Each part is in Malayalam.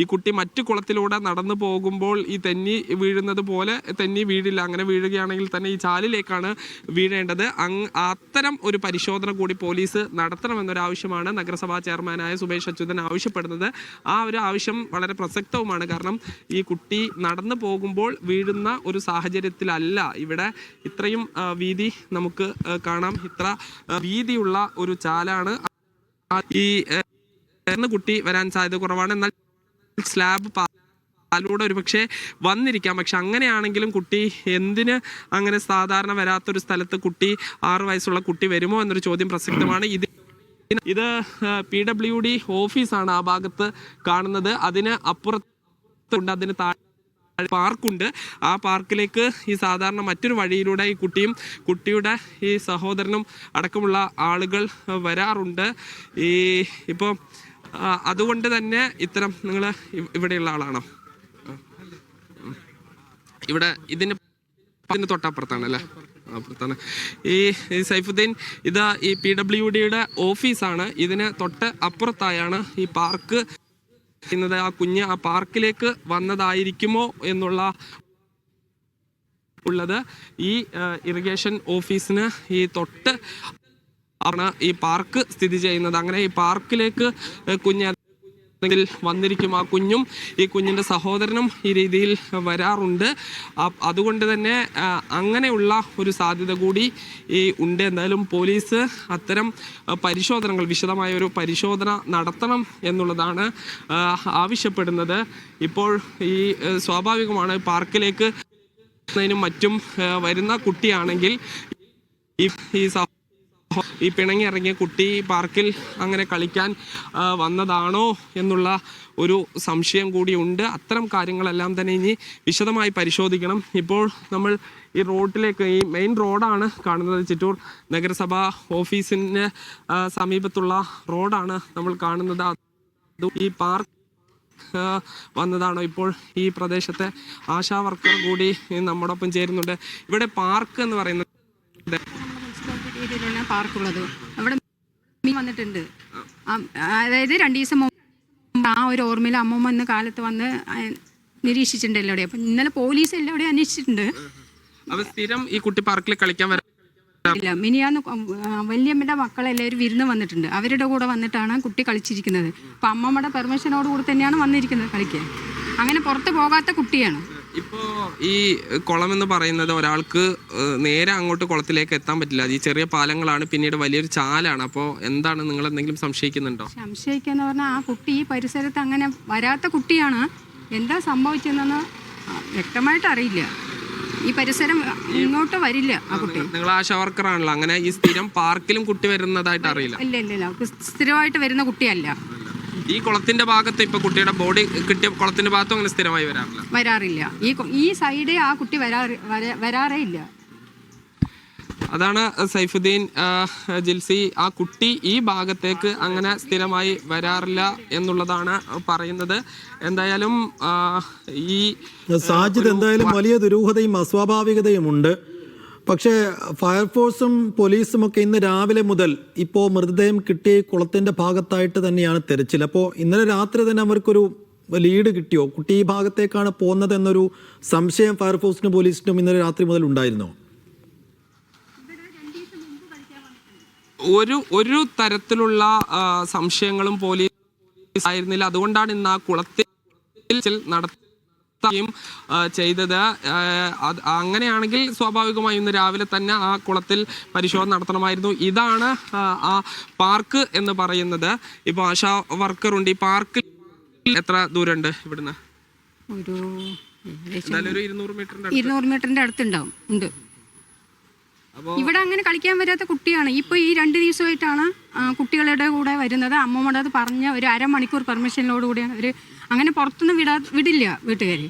ഈ കുട്ടി മറ്റു കുളത്തിലൂടെ നടന്നു പോകുമ്പോൾ ഈ തെന്നി വീഴുന്നത് പോലെ തെന്നി വീഴില്ല. അങ്ങനെ വീഴുകയാണെങ്കിൽ തന്നെ ഈ ചാലിലേക്കാണ് വീഴേണ്ടത്. അങ് അത്തരം ഒരു പരിശോധന കൂടി പോലീസ് നടത്തണമെന്നൊരാവശ്യമാണ് നഗരസഭാ ചെയർമാനായ സുബേഷ് അച്യുതൻ ആവശ്യപ്പെടുന്നത്. ആ ഒരു ആവശ്യം വളരെ പ്രസക്തവുമാണ്. കാരണം ഈ കുട്ടി നടന്നു പോകുമ്പോൾ വീഴുന്ന ഒരു സാഹചര്യത്തിലല്ല. ഇവിടെ ഇത്രയും വീതി നമുക്ക് കാണാം. ഇത്ര വീതിയുള്ള ഒരു ചാലാണ് ഈ കുട്ടി വരാൻ സാധ്യത കുറവാണ്. എന്നാൽ സ്ലാബ് പാലൂടെ ഒരു പക്ഷേ വന്നിരിക്കാം. പക്ഷെ അങ്ങനെയാണെങ്കിലും കുട്ടി എന്തിന് അങ്ങനെ സാധാരണ വരാത്തൊരു സ്ഥലത്ത് കുട്ടി ആറ് വയസ്സുള്ള കുട്ടി വരുമോ എന്നൊരു ചോദ്യം പ്രസക്തമാണ്. ഇത് ഇത് പി ഡബ്ല്യു ഡി ഓഫീസാണ് ആ ഭാഗത്ത് കാണുന്നത്. അതിന് അപ്പുറത്തുണ്ട് അതിന് താഴെ പാർക്കുണ്ട്. ആ പാർക്കിലേക്ക് ഈ സാധാരണ മറ്റൊരു വഴിയിലൂടെ ഈ കുട്ടിയും കുട്ടിയുടെ ഈ സഹോദരനും അടക്കമുള്ള ആളുകൾ വരാറുണ്ട്. ഈ ഇപ്പോൾ അതുകൊണ്ട് തന്നെ ഇത്തരം നിങ്ങൾ ഇവിടെയുള്ള ആളാണോ? ഇവിടെ ഇതിന് ഇതിന് തൊട്ടപ്പുറത്താണ് അല്ലേ? അപ്പുറത്താണ്. ഈ സൈഫുദ്ദീൻ ഇത് ഈ പി ഡബ്ല്യു ഡിയുടെ ഓഫീസാണ്. ഇതിന് തൊട്ട് അപ്പുറത്തായാണ് ഈ പാർക്ക് ചെയ്യുന്നത് ആ കുഞ്ഞ് ആ പാർക്കിലേക്ക് വന്നതായിരിക്കുമോ എന്നുള്ള ഉള്ളത് ഈ ഇറിഗേഷൻ ഓഫീസിന് ഈ തൊട്ട് ആണ് ഈ പാർക്ക് സ്ഥിതി ചെയ്യുന്നത്. അങ്ങനെ ഈ പാർക്കിലേക്ക് കുഞ്ഞ് വന്നിരിക്കും. ആ കുഞ്ഞും ഈ കുഞ്ഞിന്റെ സഹോദരനും ഈ രീതിയിൽ വരാറുണ്ട്. അതുകൊണ്ട് തന്നെ അങ്ങനെയുള്ള ഒരു സാധ്യത കൂടി ഈ ഉണ്ട്. എന്തായാലും പോലീസ് അത്തരം പരിശോധനകൾ വിശദമായ ഒരു പരിശോധന നടത്തണം എന്നുള്ളതാണ് ആവശ്യപ്പെടുന്നത്. ഇപ്പോൾ ഈ സ്വാഭാവികമാണ് പാർക്കിലേക്ക് ും മറ്റും വരുന്ന കുട്ടിയാണെങ്കിൽ ഈ സഹ- ഈ പിണങ്ങി ഇറങ്ങിയ കുട്ടി പാർക്കിൽ അങ്ങനെ കളിക്കാൻ വന്നതാണോ എന്നുള്ള ഒരു സംശയം കൂടിയുണ്ട് അത്തരം കാര്യങ്ങളെല്ലാം തന്നെ ഇനി വിശദമായി പരിശോധിക്കണം. ഇപ്പോൾ നമ്മൾ ഈ റോഡിലേക്ക് ഈ മെയിൻ റോഡാണ് കാണുന്നത്. ചിറ്റൂർ നഗരസഭ ഓഫീസിന് സമീപത്തുള്ള റോഡാണ് നമ്മൾ കാണുന്നത്. ഈ പാർക്ക് വന്നതാണോ? ഇപ്പോൾ ഈ പ്രദേശത്തെ ആശാ വർക്കർ കൂടി നമ്മോടൊപ്പം ചേരുന്നുണ്ട്. ഇവിടെ പാർക്ക് എന്ന് പറയുന്നത് ഏരിയയിലാണ് പാർക്കുള്ളത്. അവിടെ മീൻ വന്നിട്ടുണ്ട്. അതായത് രണ്ട് ദിവസം മുമ്പ് ആ ഒരു ഓർമ്മയിൽ അമ്മമ്മ ഇന്ന് കാലത്ത് വന്ന് നിരീക്ഷിച്ചിട്ടുണ്ട് എല്ലാവിടെയും അപ്പം ഇന്നലെ പോലീസ് എല്ലാവിടെയും അന്വേഷിച്ചിട്ടുണ്ട്. സ്ഥിരം ഈ കുട്ടി പാർക്കിൽ കളിക്കാൻ ഇല്ല മിനിയാന്ന് വല്യമ്മയുടെ മക്കളെല്ലാവരും വിരുന്ന് വന്നിട്ടുണ്ട്. അവരുടെ കൂടെ വന്നിട്ടാണ് കുട്ടി കളിച്ചിരിക്കുന്നത്. അപ്പം അമ്മമ്മയുടെ പെർമിഷനോട് കൂടെ തന്നെയാണ് വന്നിരിക്കുന്നത് കളിക്കാൻ. അങ്ങനെ പുറത്ത് പോകാത്ത കുട്ടിയാണ്. ഇപ്പോ ഈ കുളം എന്ന് പറയുന്നത് ഒരാൾക്ക് നേരെ അങ്ങോട്ട് കുളത്തിലേക്ക് എത്താൻ പറ്റില്ല. ഈ ചെറിയ പാലങ്ങളാണ് പിന്നീട് വലിയൊരു ചാലാണ്. അപ്പോൾ എന്താണ് നിങ്ങൾ എന്തെങ്കിലും സംശയിക്കുന്നുണ്ടോ? സംശയിക്കാന്ന് പറഞ്ഞാൽ ആ കുട്ടി ഈ പരിസരത്ത് അങ്ങനെ വരാത്ത കുട്ടിയാണ്. എന്താ സംഭവിച്ചതെന്ന് വ്യക്തമായിട്ട് അറിയില്ല. ഈ പരിസരം ഇങ്ങോട്ട് വരില്ല ആ കുട്ടി. നിങ്ങൾ ആശാ വർക്കറാണല്ലോ അങ്ങനെ ഈ സ്ഥിരം പാർക്കിലും കുട്ടി വരുന്നതായിട്ട് അറിയില്ല. ഇല്ല ഇല്ല. ഇല്ല സ്ഥിരമായിട്ട് വരുന്ന കുട്ടിയല്ല. ഈ കുളത്തിന്റെ ഭാഗത്ത് ഇപ്പൊ കുട്ടിയുടെ ബോഡി കിട്ടിയ കുളത്തിന്റെ ഭാഗത്തും അങ്ങനെ സ്ഥിരമായി വരാറില്ല? വരാറില്ല. ഈ കൊ- ഈ സൈഡ് ആ കുട്ടി വരാറ് വര- വരാറേ ഇല്ല. അതാണ് സൈഫുദ്ദീൻ ആ, ജിൽസി. ആ കുട്ടി ഈ ഭാഗത്തേക്ക് അങ്ങനെ സ്ഥിരമായി വരാറില്ല എന്നുള്ളതാണ് പറയുന്നത്. എന്തായാലും ആ, ഈ സാജിദ് എന്തായാലും വലിയ ദുരൂഹതയും അസ്വാഭാവികതയും ഉണ്ട്. പക്ഷേ ഫയർഫോഴ്സും പോലീസും ഒക്കെ ഇന്ന് രാവിലെ മുതൽ ഇപ്പോൾ മൃതദേഹം കിട്ടിയ കുളത്തിന്റെ ഭാഗത്തായിട്ട് തന്നെയാണ് തെരച്ചിൽ. അപ്പോൾ ഇന്നലെ രാത്രി തന്നെ അവർക്കൊരു ലീഡ് കിട്ടിയോ? കുട്ടി ഈ ഭാഗത്തേക്കാണ് പോകുന്നത് എന്നൊരു സംശയം ഫയർഫോഴ്സിനും പോലീസിനും ഇന്നലെ രാത്രി മുതൽ ഉണ്ടായിരുന്നോ? ഒരു ഒരു തരത്തിലുള്ള സംശയങ്ങളും പോലീസ് ആയിരുന്നില്ല. അതുകൊണ്ടാണ് ഇന്ന് ആ കുളത്തിൽ നടത്തുകയും ആ, ചെയ്തത്. അങ്ങനെയാണെങ്കിൽ സ്വാഭാവികമായും ഇന്ന് രാവിലെ തന്നെ ആ കുളത്തിൽ പരിശോധന നടത്തണമായിരുന്നു. ഇതാണ് ആ, പാർക്ക് എന്ന് പറയുന്നത്. ഇപ്പോൾ ആശാ വർക്കർ ഉണ്ട് ഈ പാർക്കിൽ എത്ര ദൂരമുണ്ട് ഇവിടുന്ന്? ഒരു ഇരുന്നൂറ് മീറ്ററിന്റെ അടുത്തുണ്ടാവും. ഉണ്ട്. ഇവിടെ അങ്ങനെ കളിക്കാൻ വരാത്ത കുട്ടിയാണ്. ഇപ്പൊ ഈ രണ്ട് ദിവസമായിട്ടാണ് കുട്ടികളുടെ കൂടെ വരുന്നത്. അമ്മമ്മയുടെ അത് പറഞ്ഞ ഒരു അരമണിക്കൂർ പെർമിഷനിലോട് കൂടിയാണ് അവർ അങ്ങനെ പുറത്തുനിന്ന് വിടാ വിടില്ല വീട്ടുകാരി.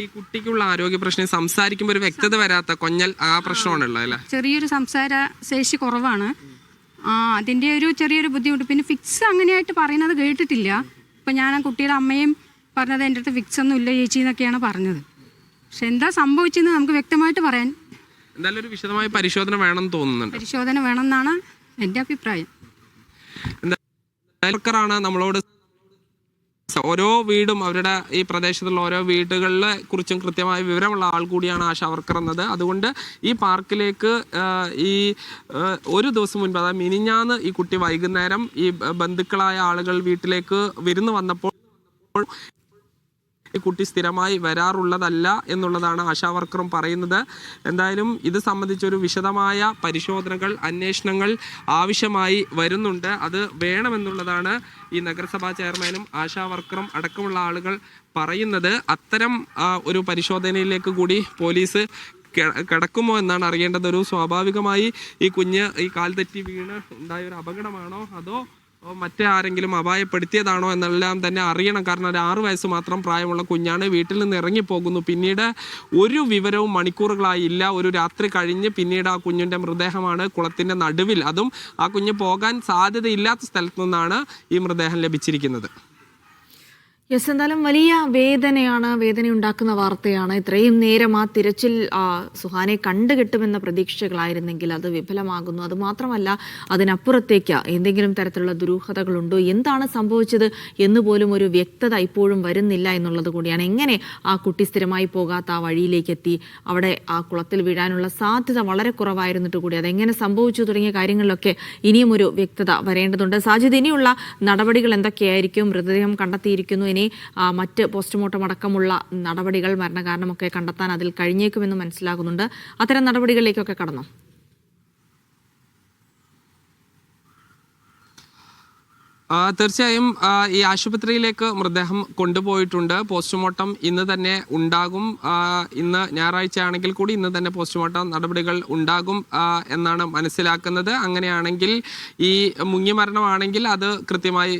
ഈ കുട്ടിക്കുള്ള ആരോഗ്യ പ്രശ്നം സംസാരിക്കുമ്പോൾ ഒരു വ്യക്തത വരാത്ത കൊഞ്ഞൽ ആ പ്രശ്നമാണുള്ളത് അല്ലേ? ചെറിയൊരു സംസാര ശേഷി കുറവാണ്. ആ അതിന്റെ ഒരു ചെറിയൊരു ബുദ്ധിമുട്ട്. പിന്നെ ഫിക്സ് അങ്ങനെയായിട്ട് പറയുന്നത് കേട്ടിട്ടില്ല. ഇപ്പം ഞാൻ ആ കുട്ടിയുടെ അമ്മയും പറഞ്ഞത് എന്റെ അടുത്ത് ഫിക്സ് ഒന്നും ഇല്ല ചേച്ചി എന്നൊക്കെയാണ് പറഞ്ഞത്. പക്ഷെ എന്താ സംഭവിച്ചെന്ന് നമുക്ക് വ്യക്തമായിട്ട് പറയാൻ എന്തായാലും ഒരു വിശദമായ പരിശോധന വേണമെന്ന് തോന്നുന്നുണ്ട്. പരിശോധന വേണമെന്നാണ് എന്റെ അഭിപ്രായം. ാണ് നമ്മളോട് ഓരോ വീടും അവരുടെ ഈ പ്രദേശത്തുള്ള ഓരോ വീടുകളിലെ കുറിച്ചും കൃത്യമായ വിവരമുള്ള ആൾ കൂടിയാണ് ആശ വർക്കർ എന്നത്. അതുകൊണ്ട് ഈ പാർക്കിലേക്ക് ഈ ഒരു ദിവസം മുൻപ് അതായത് മിനിഞ്ഞാന്ന് ഈ കുട്ടി വൈകുന്നേരം ഈ ബന്ധുക്കളായ ആളുകൾ വീട്ടിലേക്ക് വിരുന്ന് വന്നപ്പോൾ കുട്ടി സ്ഥിരമായി വരാറുള്ളതല്ല എന്നുള്ളതാണ് ആശാ വർക്കറും പറയുന്നത്. എന്തായാലും ഇത് സംബന്ധിച്ചൊരു വിശദമായ പരിശോധനകൾ അന്വേഷണങ്ങൾ ആവശ്യമായി വരുന്നുണ്ട്. അത് വേണമെന്നുള്ളതാണ് ഈ നഗരസഭാ ചെയർമാനും ആശാ വർക്കറും അടക്കമുള്ള ആളുകൾ പറയുന്നത്. അത്തരം ഒരു പരിശോധനയിലേക്ക് കൂടി പോലീസ് കിടക്കുമോ എന്നാണ് അറിയേണ്ടത്. ഒരു സ്വാഭാവികമായി ഈ കുഞ്ഞ് ഈ കാൽ തെറ്റി വീണ് ഉണ്ടായ ഒരു അപകടമാണോ അതോ മറ്റേ ആരെങ്കിലും അപായപ്പെടുത്തിയതാണോ എന്നെല്ലാം തന്നെ അറിയണം. കാരണം ഒരു ആറു വയസ്സ് മാത്രം പ്രായമുള്ള കുഞ്ഞാണ് വീട്ടിൽ നിന്ന് ഇറങ്ങിപ്പോകുന്നു. പിന്നീട് ഒരു വിവരവും മണിക്കൂറുകളായി ഇല്ല. ഒരു രാത്രി കഴിഞ്ഞ് പിന്നീട് ആ കുഞ്ഞിന്റെ മൃതദേഹമാണ് കുളത്തിന്റെ നടുവിൽ. അതും ആ കുഞ്ഞ് പോകാൻ സാധ്യതയില്ലാത്ത സ്ഥലത്തു നിന്നാണ് ഈ മൃതദേഹം ലഭിച്ചിരിക്കുന്നത്. യെസ് എന്തായാലും വലിയ വേദനയാണ് വേദന ഉണ്ടാക്കുന്ന വാർത്തയാണ്. ഇത്രയും നേരം ആ തിരച്ചിൽ സുഹാനെ കണ്ടുകിട്ടുമെന്ന പ്രതീക്ഷകളായിരുന്നെങ്കിൽ അത് വിഫലമാകുന്നു. അതുമാത്രമല്ല അതിനപ്പുറത്തേക്ക് എന്തെങ്കിലും തരത്തിലുള്ള ദുരൂഹതകളുണ്ടോ? എന്താണ് സംഭവിച്ചത് എന്ന് പോലും ഒരു വ്യക്തത ഇപ്പോഴും വരുന്നില്ല എന്നുള്ളത് കൂടിയാണ്. എങ്ങനെ ആ കുട്ടി സ്ഥിരമായി പോകാത്ത ആ വഴിയിലേക്ക് എത്തി അവിടെ ആ കുളത്തിൽ വീഴാനുള്ള സാധ്യത വളരെ കുറവായിരുന്നിട്ട് കൂടി അതെങ്ങനെ സംഭവിച്ചു തുടങ്ങിയ കാര്യങ്ങളിലൊക്കെ ഇനിയും ഒരു വ്യക്തത വരേണ്ടതുണ്ട്. സാജിദ് ഇനിയുള്ള നടപടികൾ എന്തൊക്കെയായിരിക്കും? മൃതദേഹം കണ്ടെത്തിയിരിക്കുന്നു. ഇനി മറ്റ് പോസ്റ്റ്മോർട്ടം അടക്കമുള്ള നടപടികൾ മരണകാരണമൊക്കെ കണ്ടെത്താൻ അതിൽ കഴിഞ്ഞേക്കുമെന്ന് മനസ്സിലാകുന്നുണ്ട്. അത്തരം നടപടികളിലേക്കൊക്കെ കടന്നു? തീർച്ചയായും ഈ ആശുപത്രിയിലേക്ക് മൃതദേഹം കൊണ്ടുപോയിട്ടുണ്ട്. പോസ്റ്റ്മോർട്ടം ഇന്ന് തന്നെ ഉണ്ടാകും. ഇന്ന് ഞായറാഴ്ച ആണെങ്കിൽ കൂടി ഇന്ന് തന്നെ പോസ്റ്റ്മോർട്ടം നടപടികൾ ഉണ്ടാകും എന്നാണ് മനസ്സിലാക്കുന്നത്. അങ്ങനെയാണെങ്കിൽ ഈ മുങ്ങി മരണമാണെങ്കിൽ അത് കൃത്യമായി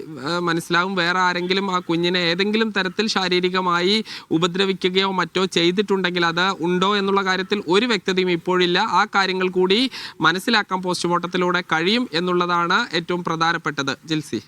മനസ്സിലാകും വേറെ ആരെങ്കിലും ആ കുഞ്ഞിനെ ഏതെങ്കിലും തരത്തിൽ ശാരീരികമായി ഉപദ്രവിക്കുകയോ മറ്റോ ചെയ്തിട്ടുണ്ടെങ്കിൽ അത് ഉണ്ടോ എന്നുള്ള കാര്യത്തിൽ ഒരു വ്യക്തതയും ഇപ്പോഴില്ല. ആ കാര്യങ്ങൾ കൂടി മനസ്സിലാക്കാൻ പോസ്റ്റ്മോർട്ടത്തിലൂടെ കഴിയും എന്നുള്ളതാണ് ഏറ്റവും പ്രധാനപ്പെട്ടത്. ജിൽസി.